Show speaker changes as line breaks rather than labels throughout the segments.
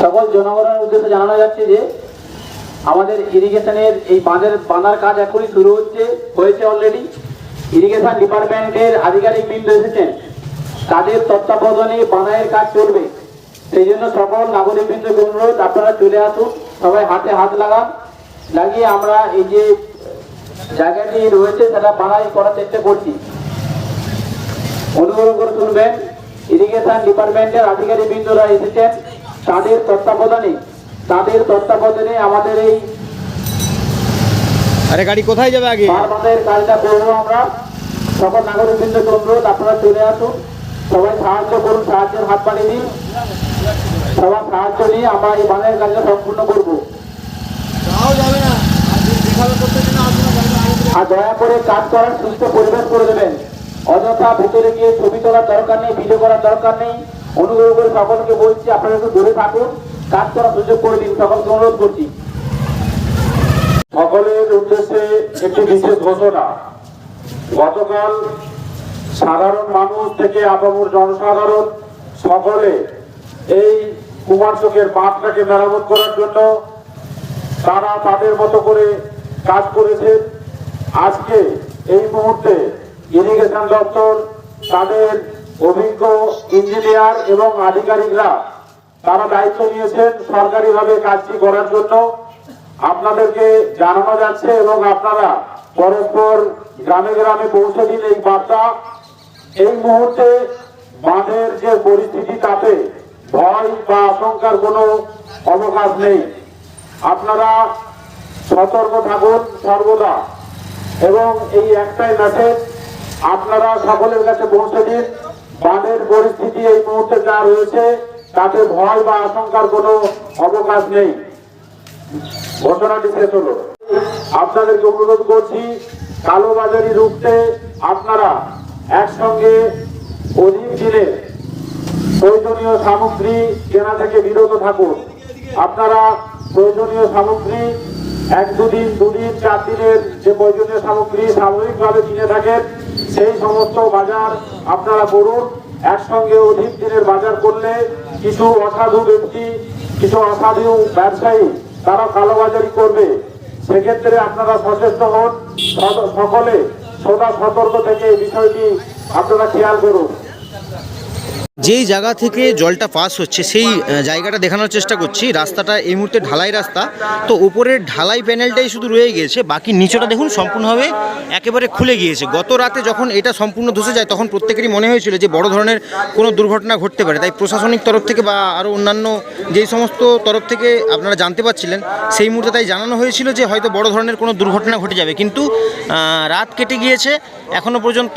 সকল জনগণের উদ্দেশ্যে জানানো যাচ্ছে যে, আমাদের ইরিগেশনের এই বাঁধের, বাঁধার কাজ এখনই শুরু হচ্ছে, হয়েছে অলরেডি ইরিগেশন ডিপার্টমেন্টের আধিকারিক বৃন্দ এসেছেন। তাদের তত্ত্বাবধানে বাঁধাইয়ের কাজ চলবে। সেই জন্য সকল নাগরিক বৃন্দকে অনুরোধ, আপনারা চলে আসুন, সবাই হাতে হাত লাগান। লাগিয়ে আমরা এই যে জায়গাটি রয়েছে, সেটা বাঁধাই করার চেষ্টা করছি। অনুগ্রহ করে শুনবেন। ইরিগেশন ডিপার্টমেন্টের আধিকারিক বৃন্দরা এসেছেন। তাদের তত্ত্বাবধানে তাদের তত্ত্বাবধানে আমাদের এই
আরে গাড়ি কোথায় যাবে আগে?
বারবাদের কাজটা করব আমরা। সকল নাগরিক বৃন্দকে অনুরোধ আপনারা চলে আসুন। সবাই সাহায্য করুন সাহায্যের হাত বাড়িয়ে দিন। সবার সাহায্য নিয়ে আমরা এই বানের কাজটা সম্পূর্ণ করব। আর দয়া করে কাজ করার সুস্থ পরিবেশ করে দেবেন। অযথা ভিতরে গিয়ে ছবি তোলার দরকার নেই ভিডিও করার দরকার নেই। অনুগ্রহ করে সকলকে বলছি, আপনারা একটু দূরে থাকুন, কাজ করার সুযোগ করে দিন, সকলকে অনুরোধ করছি।
সকলের উদ্দেশ্যে একটি বিশেষ ঘোষণা। গতকাল সাধারণ মানুষ থেকে আপামর জনসাধারণ সকলে এই কুমার চোখের মাঠটাকে মেরামত করার জন্য তারা তাদের মতো করে কাজ করেছেন। আজকে এই মুহূর্তে ইরিগেশন দপ্তর, তাদের অভিজ্ঞ ইঞ্জিনিয়ার এবং আধিকারিকরা। তারা দায়িত্ব নিয়েছেন সরকারিভাবে কাজটি করার জন্য। আপনাদেরকে জানানো যাচ্ছে এবং আপনারা পরস্পর গ্রামে গ্রামে পৌঁছে দিন এই বার্তা। এই মুহূর্তে বাঁধের যে পরিস্থিতি, তাতে ভয় বা আশঙ্কার কোনো অবকাশ নেই। আপনারা সতর্ক থাকুন সর্বদা। এবং এই একটাই মেসেজ আপনারা সকলের কাছে পৌঁছে দিন। বাঁধের পরিস্থিতি এই মুহূর্তে যা রয়েছে, তাতে ভয় বা আশঙ্কার কোনো অবকাশ নেই। ঘটনাটি শেষ হলো। আপনাদেরকে অনুরোধ করছি, কালোবাজারি রুখতে আপনারা একসঙ্গে অধিক দিনে প্রয়োজনীয় সামগ্রী কেনা থেকে বিরত থাকুন। আপনারা প্রয়োজনীয় সামগ্রী এক দুদিন দুদিন, চার দিনের যে প্রয়োজনীয় সামগ্রী স্বাভাবিকভাবে কিনে থাকেন সেই সমস্ত বাজার আপনারা করুন। একসঙ্গে অধিক দিনের বাজার করলে কিছু অসাধু ব্যক্তি, কিছু অসাধু ব্যবসায়ী, তারা কালোবাজারি করবে। সেক্ষেত্রে আপনারা সচেষ্ট হন। সকলে সদা সতর্ক থেকে এই বিষয়টি আপনারা খেয়াল করুন।
যেই জায়গা থেকে জলটা পাস হচ্ছে, সেই জায়গাটা দেখানোর চেষ্টা করছি। রাস্তাটা এই মুহূর্তে ঢালাই রাস্তা। তো উপরের ঢালাই প্যানেলটাই শুধু রয়ে গিয়েছে, বাকি নিচেটা দেখুন সম্পূর্ণভাবে একেবারে খুলে গিয়েছে। গত রাতে যখন এটা সম্পূর্ণ ধসে যায়, তখন প্রত্যেকেরই মনে হয়েছিল যে বড় ধরনের কোনো দুর্ঘটনা ঘটতে পারে। তাই প্রশাসনিক তরফ থেকে বা আরও অন্যান্য যেই সমস্ত তরফ থেকে আপনারা জানতে পারছিলেন, সেই মুহূর্তে তাই জানানো হয়েছিল যে হয়তো বড় ধরনের কোনো দুর্ঘটনা ঘটে যাবে। কিন্তু রাত কেটে গিয়েছে। এখনও পর্যন্ত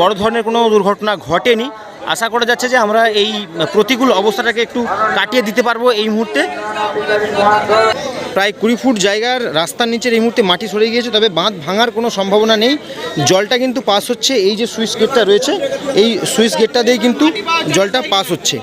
বড় ধরনের কোনো দুর্ঘটনা ঘটেনি। আশা করা যাচ্ছে যে আমরা এই প্রতিকূল অবস্থাটাকে একটু কাটিয়ে দিতে পারব এই মুহূর্তে। প্রায় কুড়ি ফুট জায়গার রাস্তার নিচের এই মুহূর্তে মাটি সরে গিয়েছে, তবে বাঁধ ভাঙার কোনো সম্ভাবনা নেই। জলটা কিন্তু পাস হচ্ছে, এই যে সুইচ গেটটা রয়েছে, এই সুইচ গেটটা দিয়েই কিন্তু জলটা পাস হচ্ছে।